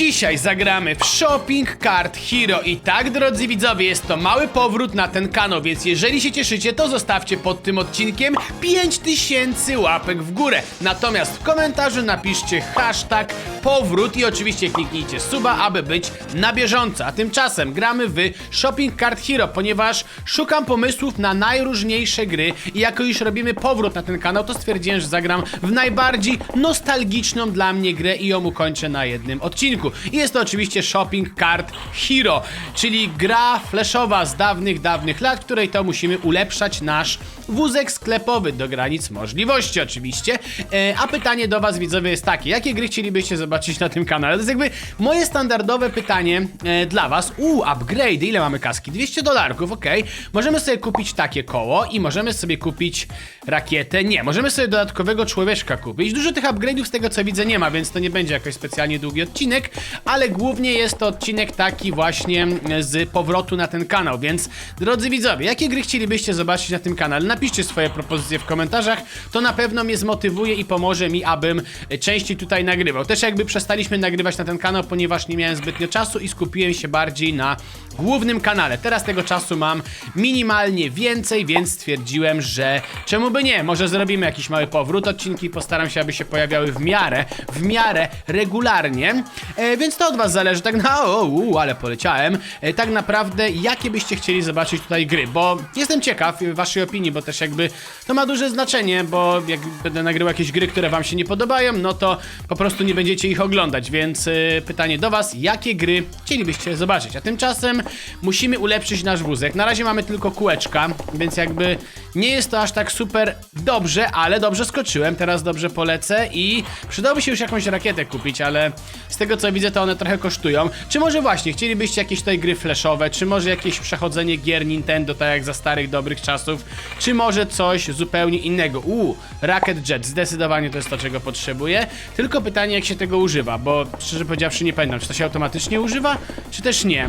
Dzisiaj zagramy w Shopping Cart Hero i tak, drodzy widzowie, jest to mały powrót na ten kanał, więc jeżeli się cieszycie, to zostawcie pod tym odcinkiem 5000 łapek w górę. Natomiast w komentarzu napiszcie hashtag powrót i oczywiście kliknijcie suba, aby być na bieżąco. A tymczasem gramy w Shopping Cart Hero, ponieważ szukam pomysłów na najróżniejsze gry i jako już robimy powrót na ten kanał, to stwierdziłem, że zagram w najbardziej nostalgiczną dla mnie grę i ją ukończę na jednym odcinku. I jest to oczywiście Shopping Cart Hero, czyli gra flashowa z dawnych, dawnych lat, której to musimy ulepszać nasz wózek sklepowy do granic możliwości oczywiście. E, a pytanie do was widzowie jest takie, jakie gry chcielibyście zobaczyć na tym kanale? To jest jakby moje standardowe pytanie e, dla was. Uuu, upgrade, ile mamy kaski? 200 dolarków, ok. Możemy sobie kupić takie koło i możemy sobie kupić rakietę. Nie, możemy sobie dodatkowego człowieczka kupić. Dużo tych upgrade'ów z tego co widzę nie ma, więc to nie będzie jakoś specjalnie długi odcinek, ale głównie jest to odcinek taki właśnie z powrotu na ten kanał, więc drodzy widzowie, jakie gry chcielibyście zobaczyć na tym kanale? Napiszcie swoje propozycje w komentarzach, to na pewno mnie zmotywuje i pomoże mi, abym częściej tutaj nagrywał. Też jakby przestaliśmy nagrywać na ten kanał, ponieważ nie miałem zbytnio czasu i skupiłem się bardziej na głównym kanale. Teraz tego czasu mam minimalnie więcej, więc stwierdziłem, że czemu by nie? Może zrobimy jakiś mały powrót. Odcinki postaram się, aby się pojawiały w miarę, w miarę regularnie. E, więc to od was zależy, tak na... O, u, ale poleciałem. E, tak naprawdę, jakie byście chcieli zobaczyć tutaj gry, bo jestem ciekaw waszej opinii, bo też jakby to ma duże znaczenie, bo jak będę nagrywał jakieś gry, które wam się nie podobają, no to po prostu nie będziecie ich oglądać, więc e, pytanie do was, jakie gry chcielibyście zobaczyć? A tymczasem musimy ulepszyć nasz wózek. Na razie mamy tylko kółeczka, więc jakby nie jest to aż tak super dobrze, ale dobrze skoczyłem, teraz dobrze polecę i przydałoby się już jakąś rakietę kupić, ale z tego co widzę to one trochę kosztują. Czy może właśnie chcielibyście jakieś tutaj gry flashowe, czy może jakieś przechodzenie gier Nintendo, tak jak za starych dobrych czasów, czy może coś zupełnie innego. Uuu, Rocket Jet, zdecydowanie to jest to, czego potrzebuję. Tylko pytanie, jak się tego używa, bo szczerze powiedziawszy nie pamiętam, czy to się automatycznie używa, czy też nie.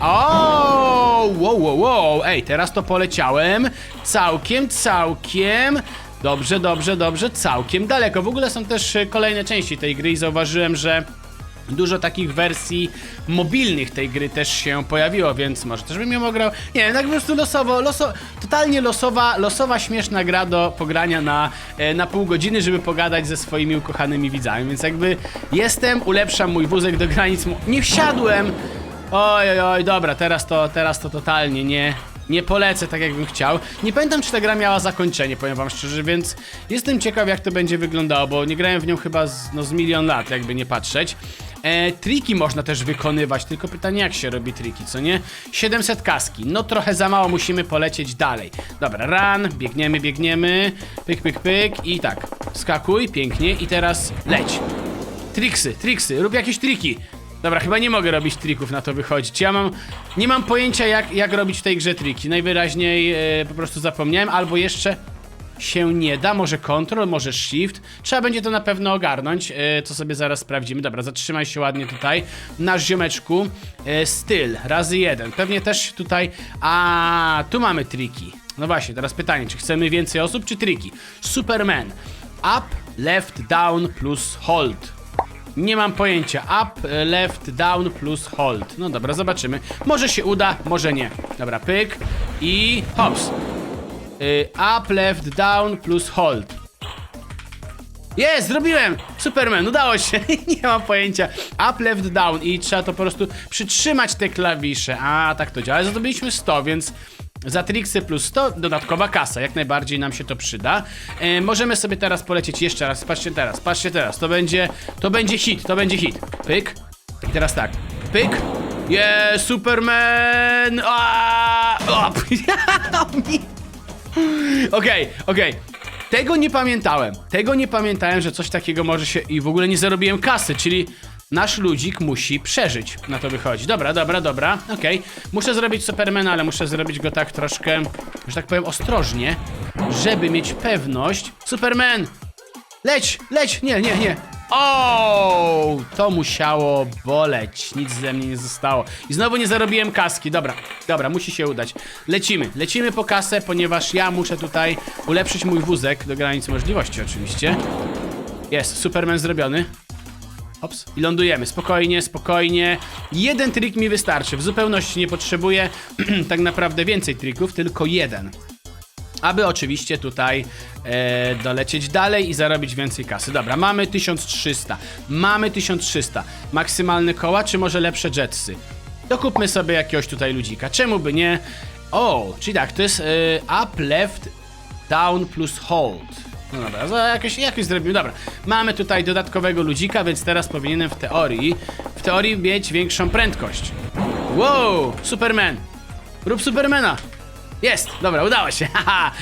O, wow, wow, wow, ej, teraz to poleciałem całkiem, całkiem, dobrze, dobrze, dobrze, całkiem daleko. W ogóle są też e, kolejne części tej gry i zauważyłem, że Dużo takich wersji mobilnych tej gry też się pojawiło, więc może też bym ją ograł. Nie tak po prostu losowo, loso, totalnie losowa, losowa, śmieszna gra do pogrania na, e, na pół godziny, żeby pogadać ze swoimi ukochanymi widzami. Więc jakby jestem, ulepszam mój wózek do granic. Nie wsiadłem! Oj, oj, oj, dobra, teraz to, teraz to totalnie nie, nie polecę tak jakbym chciał. Nie pamiętam czy ta gra miała zakończenie, powiem wam szczerze, więc jestem ciekaw jak to będzie wyglądało, bo nie grałem w nią chyba z, no, z milion lat, jakby nie patrzeć. E, triki można też wykonywać, tylko pytanie jak się robi triki, co nie? 700 kaski, no trochę za mało, musimy polecieć dalej. Dobra, run, biegniemy, biegniemy, pyk, pyk, pyk i tak, skakuj, pięknie i teraz leć. Triksy, triksy, rób jakieś triki. Dobra, chyba nie mogę robić trików na to wychodzić. Ja mam. Nie mam pojęcia, jak, jak robić w tej grze triki. Najwyraźniej e, po prostu zapomniałem, albo jeszcze się nie da. Może control, może shift. Trzeba będzie to na pewno ogarnąć, e, co sobie zaraz sprawdzimy. Dobra, zatrzymaj się ładnie tutaj. Nasz ziomeczku. E, styl, razy jeden. Pewnie też tutaj. A, tu mamy triki. No właśnie, teraz pytanie, czy chcemy więcej osób, czy triki? Superman. Up, left, down plus hold. Nie mam pojęcia. Up, left, down plus hold. No dobra, zobaczymy. Może się uda, może nie. Dobra, pyk i hops. Y, up, left, down plus hold. Jest, zrobiłem! Superman, udało się. nie mam pojęcia. Up, left, down i trzeba to po prostu przytrzymać te klawisze. A, tak to działa. Ale Zdobyliśmy 100, więc za triksy plus 100 dodatkowa kasa. Jak najbardziej nam się to przyda. E, możemy sobie teraz polecieć jeszcze raz. Patrzcie teraz, patrzcie teraz. To będzie, to będzie hit, to będzie hit. Pyk. I teraz tak. Pyk. Yeah, Superman! Aaaa! Okej, okej. Tego nie pamiętałem. Tego nie pamiętałem, że coś takiego może się. I w ogóle nie zarobiłem kasy, czyli nasz ludzik musi przeżyć. Na to wychodzi. Dobra, dobra, dobra. Okej. Muszę zrobić Supermana, ale muszę zrobić go tak troszkę, że tak powiem, ostrożnie, żeby mieć pewność. Superman! Leć, leć! Nie, nie, nie. O, to musiało boleć. Nic ze mnie nie zostało. I znowu nie zarobiłem kaski. Dobra, dobra, musi się udać. Lecimy, lecimy po kasę, ponieważ ja muszę tutaj ulepszyć mój wózek do granic możliwości, oczywiście. Jest, Superman zrobiony. Ops. I lądujemy. Spokojnie, spokojnie. Jeden trik mi wystarczy. W zupełności nie potrzebuję tak naprawdę więcej trików, tylko jeden. Aby oczywiście tutaj e, dolecieć dalej i zarobić więcej kasy. Dobra, mamy 1300. Mamy 1300. Maksymalne koła, czy może lepsze jetsy? Dokupmy sobie jakiegoś tutaj ludzika. Czemu by nie? O, czyli tak, to jest e, up, left, down plus hold. No dobra, za jakieś, jakieś zrobimy. Dobra, mamy tutaj dodatkowego ludzika, więc teraz powinienem w teorii, w teorii mieć większą prędkość. Wow, Superman. Rób Supermana. Jest! Dobra, udało się. haha.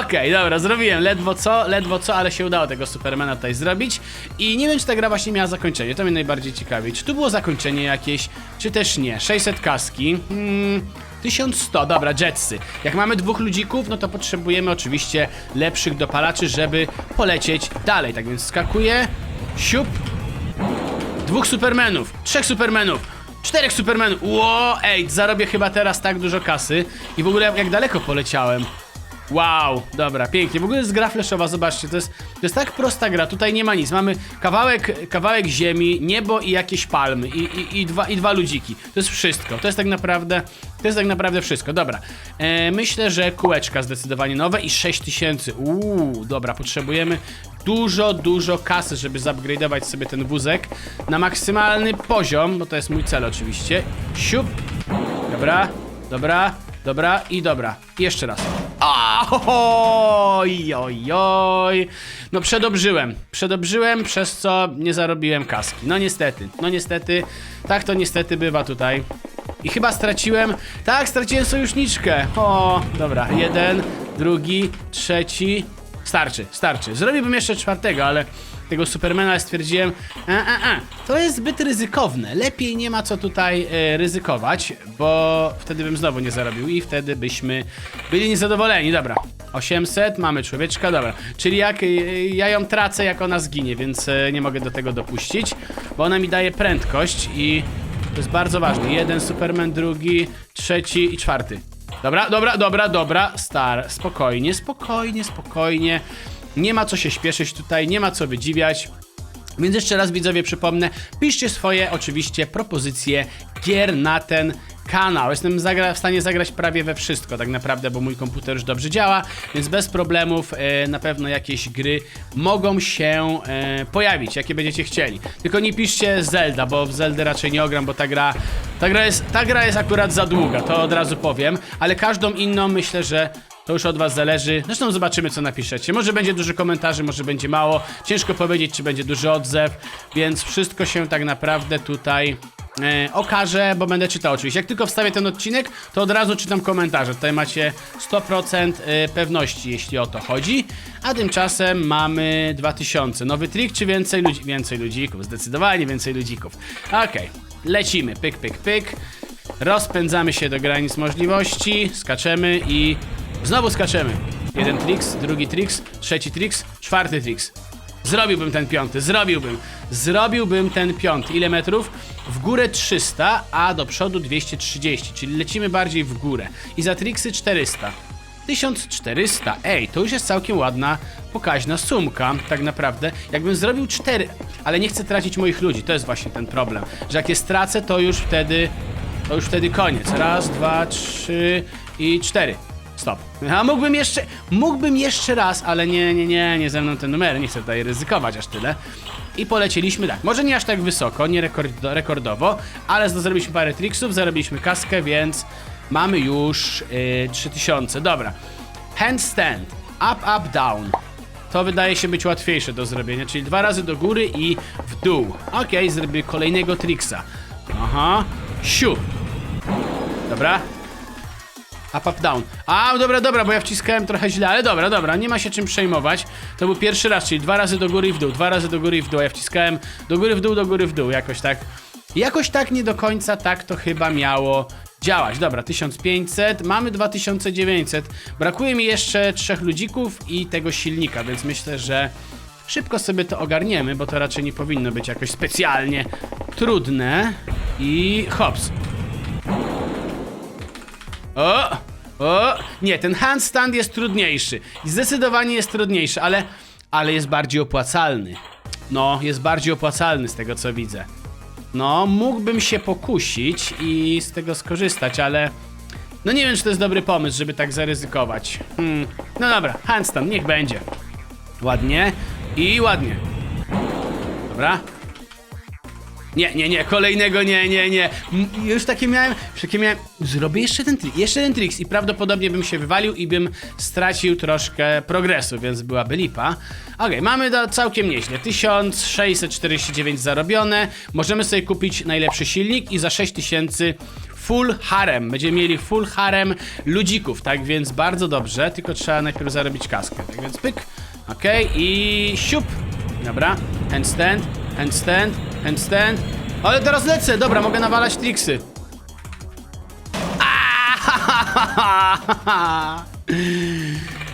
Okej, dobra, zrobiłem. Ledwo co, ledwo co, ale się udało tego Supermana tutaj zrobić. I nie wiem, czy ta gra właśnie miała zakończenie. To mnie najbardziej ciekawi. Czy tu było zakończenie jakieś, czy też nie? 600 kaski. Hmm, 1100, dobra, jetsy. Jak mamy dwóch ludzików, no to potrzebujemy oczywiście lepszych dopalaczy, żeby polecieć dalej. Tak więc skakuję. Siup. Dwóch supermenów, trzech supermenów, czterech supermenów. Ło, ej, zarobię chyba teraz tak dużo kasy. I w ogóle jak daleko poleciałem. Wow, dobra, pięknie. W ogóle jest gra flashowa, zobaczcie, to jest, to jest tak prosta gra, tutaj nie ma nic. Mamy kawałek, kawałek ziemi, niebo i jakieś palmy i, i, i, dwa, i dwa ludziki. To jest wszystko, to jest tak naprawdę, to jest tak naprawdę wszystko. Dobra, e, myślę, że kółeczka zdecydowanie nowe i 6000. Uuu, dobra, potrzebujemy dużo, dużo kasy, żeby zupgrade'ować sobie ten wózek na maksymalny poziom, bo to jest mój cel oczywiście. Siup, dobra, dobra, dobra i dobra. I jeszcze raz. Oj, oj, oj. No przedobrzyłem. Przedobrzyłem, przez co nie zarobiłem kaski. No niestety, no niestety. Tak to niestety bywa tutaj. I chyba straciłem... Tak, straciłem sojuszniczkę. O, dobra. Jeden, drugi, trzeci... Starczy, starczy. Zrobiłbym jeszcze czwartego, ale tego Supermana stwierdziłem, a, a, a, to jest zbyt ryzykowne. Lepiej nie ma co tutaj e, ryzykować, bo wtedy bym znowu nie zarobił i wtedy byśmy byli niezadowoleni. Dobra, 800, mamy człowieczka, dobra. Czyli jak e, ja ją tracę, jak ona zginie, więc e, nie mogę do tego dopuścić, bo ona mi daje prędkość i to jest bardzo ważne. Jeden Superman, drugi, trzeci i czwarty. Dobra, dobra, dobra, dobra, star, spokojnie, spokojnie, spokojnie. Nie ma co się śpieszyć tutaj, nie ma co wydziwiać. Więc jeszcze raz widzowie przypomnę, piszcie swoje oczywiście propozycje gier na ten kanał. Jestem w stanie zagrać prawie we wszystko tak naprawdę, bo mój komputer już dobrze działa, więc bez problemów e, na pewno jakieś gry mogą się e, pojawić, jakie będziecie chcieli. Tylko nie piszcie Zelda, bo w Zeldę raczej nie ogram, bo ta gra, ta gra jest, ta gra jest akurat za długa, to od razu powiem, ale każdą inną myślę, że to już od was zależy. Zresztą zobaczymy, co napiszecie. Może będzie dużo komentarzy, może będzie mało. Ciężko powiedzieć, czy będzie duży odzew, więc wszystko się tak naprawdę tutaj e, okaże, bo będę czytał oczywiście. Jak tylko wstawię ten odcinek, to od razu czytam komentarze. Tutaj macie 100% e, pewności, jeśli o to chodzi. A tymczasem mamy 2000. Nowy trik, czy więcej ludzi? Więcej ludzików, zdecydowanie więcej ludzików. Okej, lecimy. Pyk, pyk, pyk. Rozpędzamy się do granic możliwości, skaczemy i znowu skaczemy. Jeden triks, drugi triks, trzeci triks, czwarty triks. Zrobiłbym ten piąty, zrobiłbym. Zrobiłbym ten piąty. Ile metrów? W górę 300, a do przodu 230, czyli lecimy bardziej w górę. I za triksy 400. 1400. Ej, to już jest całkiem ładna, pokaźna sumka, tak naprawdę. Jakbym zrobił 4, ale nie chcę tracić moich ludzi, to jest właśnie ten problem. Że jak je stracę, to już wtedy, to już wtedy koniec. Raz, dwa, trzy i cztery. Stop. A mógłbym jeszcze, mógłbym jeszcze raz, ale nie, nie, nie, nie ze mną te numery, nie chcę tutaj ryzykować aż tyle. I polecieliśmy tak, może nie aż tak wysoko, nie rekord, rekordowo, ale zrobiliśmy parę tricksów, zarobiliśmy kaskę, więc mamy już yy, 3000. Dobra. Handstand. Up, up, down. To wydaje się być łatwiejsze do zrobienia, czyli dwa razy do góry i w dół. Okej, zrobię kolejnego tricksa. Aha. Siu. Dobra, Up, up, down. A, dobra, dobra, bo ja wciskałem trochę źle, ale dobra, dobra, nie ma się czym przejmować. To był pierwszy raz, czyli dwa razy do góry w dół, dwa razy do góry w dół. Ja wciskałem do góry, w dół, do góry, w dół, jakoś tak. Jakoś tak nie do końca tak to chyba miało działać. Dobra, 1500, mamy 2900. Brakuje mi jeszcze trzech ludzików i tego silnika, więc myślę, że szybko sobie to ogarniemy, bo to raczej nie powinno być jakoś specjalnie trudne. I hops. O! O! Nie, ten handstand jest trudniejszy. Zdecydowanie jest trudniejszy, ale, ale jest bardziej opłacalny. no, jest bardziej opłacalny z tego co widzę. No, mógłbym się pokusić i z tego skorzystać, ale... No nie wiem, czy to jest dobry pomysł, żeby tak zaryzykować. Hmm. No dobra, handstand, niech będzie. Ładnie i ładnie. Dobra. Nie, nie, nie, kolejnego nie, nie, nie. M- Już takie miałem, już takie miałem. Zrobię jeszcze ten trik, jeszcze ten triks i prawdopodobnie bym się wywalił i bym stracił troszkę progresu, więc byłaby lipa. Okej, mamy do całkiem nieźle. 1649 zarobione. Możemy sobie kupić najlepszy silnik i za 6000 full harem. Będziemy mieli full harem ludzików, tak więc bardzo dobrze, tylko trzeba najpierw zarobić kaskę. Tak więc pyk. Okej, i siup. Dobra, handstand, handstand, handstand. Ale teraz lecę, dobra, mogę nawalać triksy.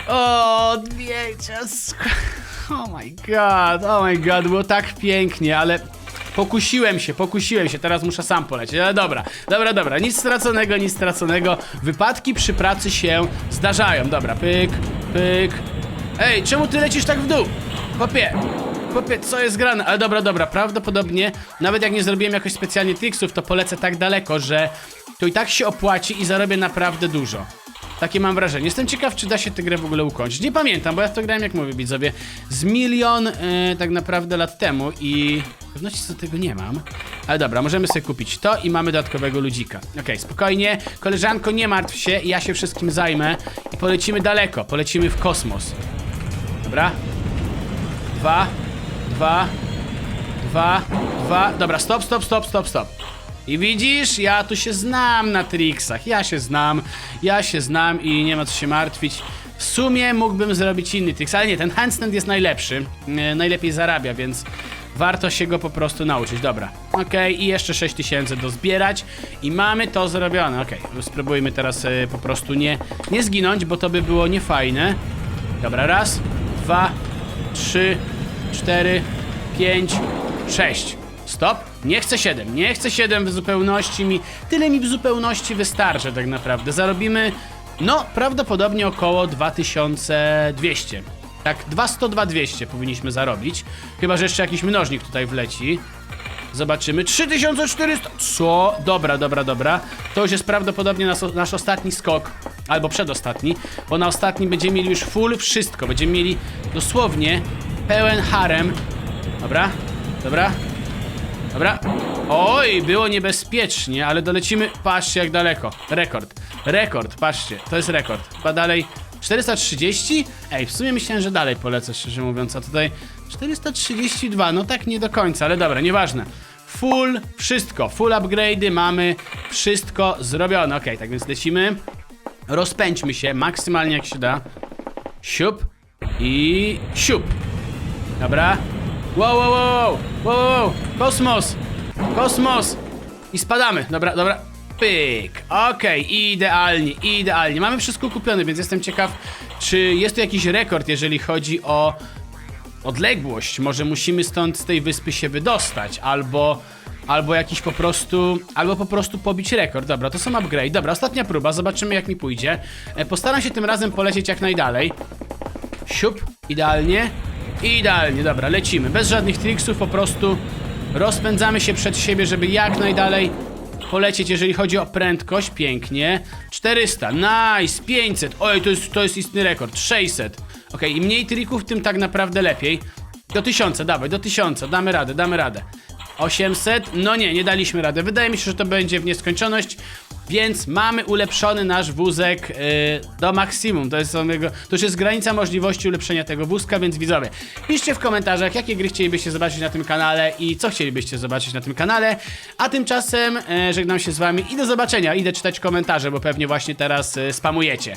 O, odbiecie. Oh my god, oh my god, było tak pięknie, ale pokusiłem się, pokusiłem się, teraz muszę sam polecieć, ale dobra, dobra, dobra, nic straconego, nic straconego, wypadki przy pracy się zdarzają, dobra, pyk, pyk, ej, czemu ty lecisz tak w dół? Chłopie, chłopie, co jest grane? Ale dobra, dobra, prawdopodobnie, nawet jak nie zrobiłem jakoś specjalnie tricksów, to polecę tak daleko, że to i tak się opłaci i zarobię naprawdę dużo. Takie mam wrażenie. Jestem ciekaw, czy da się tę grę w ogóle ukończyć. Nie pamiętam, bo ja to grałem, jak mówię widzowie, z milion e, tak naprawdę lat temu i pewności co do tego nie mam. Ale dobra, możemy sobie kupić to i mamy dodatkowego ludzika. Okej, spokojnie. Koleżanko, nie martw się, ja się wszystkim zajmę i polecimy daleko. Polecimy w kosmos. Dobra. Dwa, dwa, dwa, dwa. Dobra, stop, stop, stop, stop, stop. I widzisz, ja tu się znam na triksach. Ja się znam, ja się znam i nie ma co się martwić. W sumie mógłbym zrobić inny triks, ale nie, ten handstand jest najlepszy. E, najlepiej zarabia, więc warto się go po prostu nauczyć. Dobra, okej, i jeszcze 6000 do zbierać. I mamy to zrobione. Okej, spróbujmy teraz e, po prostu nie, nie zginąć, bo to by było niefajne. Dobra, raz, dwa, trzy, cztery, pięć, sześć. Stop. Nie chcę 7. Nie chcę 7 w zupełności mi. Tyle mi w zupełności wystarczy tak naprawdę. Zarobimy no prawdopodobnie około 2200. Tak 200-2200 powinniśmy zarobić. Chyba, że jeszcze jakiś mnożnik tutaj wleci. Zobaczymy. 3400! Co? Dobra, dobra, dobra. To już jest prawdopodobnie nas, nasz ostatni skok. Albo przedostatni. Bo na ostatnim będziemy mieli już full wszystko. Będziemy mieli dosłownie pełen harem. Dobra, dobra, dobra. Oj, było niebezpiecznie, ale dolecimy. Patrzcie jak daleko. Rekord. Rekord, patrzcie. To jest rekord. Chyba dalej. 430? Ej, w sumie myślałem, że dalej polecę, szczerze mówiąc, a tutaj 432, no tak nie do końca, ale dobra, nieważne. Full, wszystko, full upgrade'y mamy, wszystko zrobione. Okej, tak więc lecimy. Rozpędźmy się maksymalnie jak się da. Siup i siup. Dobra. Wow, wow, wow, wow, wow. Kosmos! Kosmos! I spadamy. Dobra, dobra. Pyk. Okej, idealnie, idealnie. Mamy wszystko kupione, więc jestem ciekaw, czy jest tu jakiś rekord, jeżeli chodzi o odległość. Może musimy stąd z tej wyspy się wydostać, albo. Albo jakiś po prostu. Albo po prostu pobić rekord. Dobra, to są upgrade. Dobra, ostatnia próba, zobaczymy jak mi pójdzie. E, Postaram się tym razem polecieć jak najdalej. Siup, idealnie. Idealnie, dobra, lecimy. Bez żadnych tricksów, po prostu rozpędzamy się przed siebie, żeby jak najdalej polecieć, jeżeli chodzi o prędkość. Pięknie. 400, nice, 500. Oj, to jest, to jest istny rekord. 600. Okej, im mniej trików, tym tak naprawdę lepiej. Do 1000, dawaj, do 1000, damy radę, damy radę. 800, no nie, nie daliśmy rady. Wydaje mi się, że to będzie w nieskończoność. Więc mamy ulepszony nasz wózek yy, do maksimum. To jest, samego, to już jest granica możliwości ulepszenia tego wózka, więc widzowie, piszcie w komentarzach, jakie gry chcielibyście zobaczyć na tym kanale i co chcielibyście zobaczyć na tym kanale. A tymczasem yy, żegnam się z wami i do zobaczenia. Idę czytać komentarze, bo pewnie właśnie teraz yy, spamujecie.